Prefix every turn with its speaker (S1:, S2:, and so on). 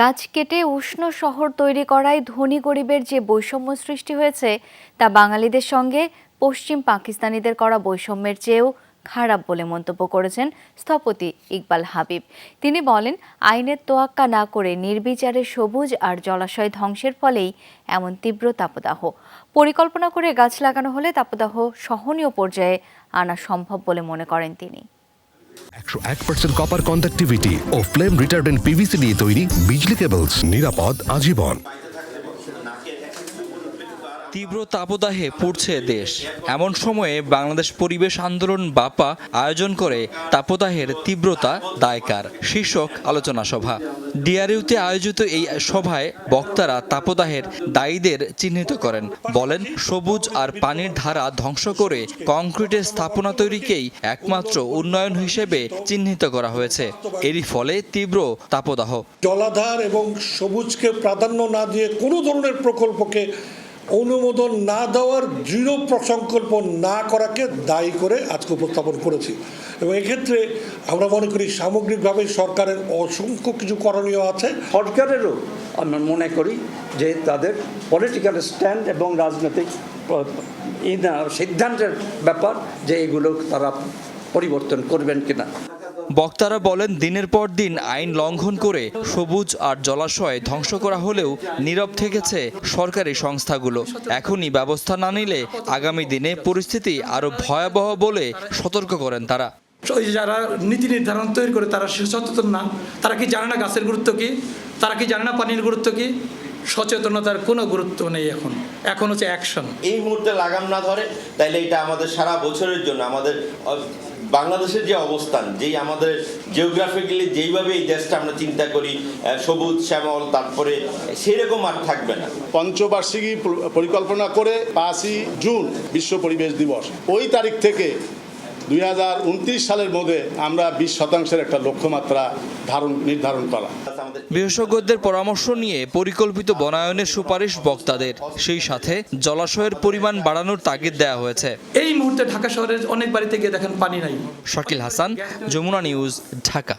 S1: গাছ কেটে উষ্ণ শহর তৈরি করায় ধনী গরিবের যে বৈষম্য সৃষ্টি হয়েছে, তা বাঙালিদের সঙ্গে পশ্চিম পাকিস্তানিদের করা বৈষম্যের চেয়েও খারাপ বলে মন্তব্য করেছেন স্থপতি ইকবাল হাবিব। তিনি বলেন, আইনের তোয়াক্কা না করে নির্বিচারে সবুজ আর জলাশয় ধ্বংসের ফলেই এমন তীব্র তাপদাহ। পরিকল্পনা করে গাছ লাগানো হলে তাপদাহ সহনীয় পর্যায়ে আনা সম্ভব বলে মনে করেন তিনি।
S2: একশো এক পার্সেন্ট কপার কন্ডাক্টিভিটি ও ফ্লেম রিটার্ডেন্ট পিভিসি দিয়ে তৈরি বিজলি কেবলস নিরাপদ, আজীবন।
S3: তীব্র তাপদাহে পুড়ছে দেশ। এমন সময়ে বাংলাদেশ পরিবেশ আন্দোলন বাপা আয়োজন করে তাপদাহের তীব্রতা দায়কার। শীর্ষক আলোচনা সভা। ডিআরইউতে আয়োজিত এই সভায় বক্তারা তাপদাহের দায়ীদের চিহ্নিত করেন। বলেন, সবুজ আর পানির ধারা ধ্বংস করে কংক্রিটের স্থাপনা তৈরিকেই একমাত্র উন্নয়ন হিসেবে চিহ্নিত করা হয়েছে। এরই ফলে তীব্র তাপদাহ।
S4: জলাধার এবং সবুজকে প্রাধান্য না দিয়ে কোনো ধরনের প্রকল্পকে অনুমোদন না দেওয়ার দৃঢ় প্রসংকল্প না করাকে দায়ী করে আজকে উপস্থাপন করেছি। এবং এক্ষেত্রে আমরা মনে করি সামগ্রিকভাবে সরকারের অসংখ্য কিছু করণীয় আছে।
S5: সরকারেরও আমরা মনে করি যে তাদের পলিটিক্যাল স্ট্যান্ড এবং রাজনৈতিক সিদ্ধান্তের ব্যাপার যে এগুলো তারা পরিবর্তন করবেন কিনা।
S3: বক্তারা বলেন দিনের পর দিন আইন লঙ্ঘন করে সবুজ আর জলাশয় ধ্বংস করা হলেও নীরব থেকেছে সরকারি সংস্থাগুলো। এখনই ব্যবস্থা না নিলে আগামী দিনে পরিস্থিতি আরও ভয়াবহ বলে সতর্ক করেন তারা।
S6: ওই যারা নীতি নির্ধারণ তৈরি করে তারা সচেতন না। তারা কি জানে না গাছের গুরুত্ব কি? তারা কি জানে না পানির গুরুত্ব কি? সচেতনতার কোনো গুরুত্ব নেই এখন। এখন হচ্ছে অ্যাকশন
S7: এই মুহূর্তে লাগাম না ধরে তাইলে এটা আমাদের সারা বছরের জন্য আমাদের বাংলাদেশের যে অবস্থান, যেই আমাদের জিওগ্রাফিক্যালি যেইভাবে এই দেশটা আমরা চিন্তা করি সবুজ, শ্যামল, তারপরে সেই রকম আর থাকবে না।
S8: পঞ্চবার্ষিকী পরিকল্পনা করে পাঁচই জুন বিশ্ব পরিবেশ দিবস। ওই তারিখ থেকে দুই হাজার উনত্রিশ সালের মধ্যে আমরা বিশ শতাংশের একটা লক্ষ্যমাত্রা ধারণ নির্ধারণ করা।
S3: বিশেষজ্ঞদের পরামর্শ নিয়ে পরিকল্পিত বনায়নের সুপারিশ বক্তাদের। সেই সাথে জলাশয়ের পরিমাণ বাড়ানোর তাগিদ দেওয়া হয়েছে।
S6: এই মুহূর্তে ঢাকা শহরের অনেক বাড়িতে গিয়ে দেখেন পানি নাই।
S3: শাকিল হাসান যমুনা নিউজ ঢাকা।